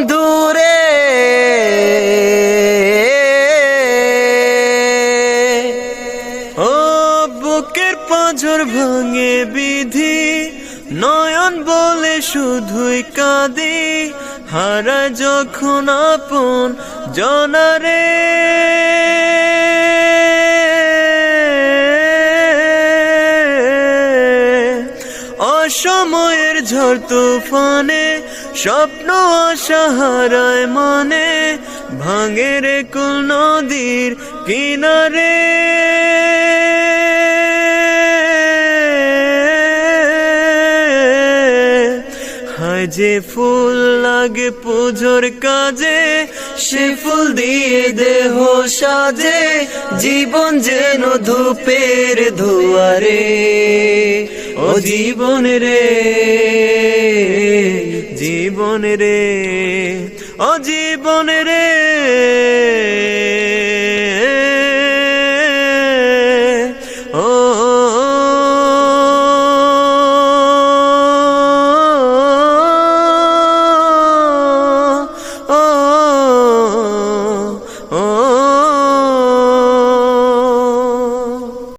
বন্ধু রে ও বন্ধু রে ও বুকের পাঁজর ভাঙে বিধি, নয়ন বলে শুধুই কাঁদি হারা যখন আপন জনারে। অসময়ের ঝড় তুফানে, স্বপ্ন আশাহারায় মনে, ভাঙে রে কুল নদীর কিনারে। যে ফুল লাগে পুজোর কাজে, সে ফুল দিয়ে দেহ সাজে, জীবন যেন ধূপের ধুয়ারে। ও জীবন রে জীবন রে ও জীবন রে।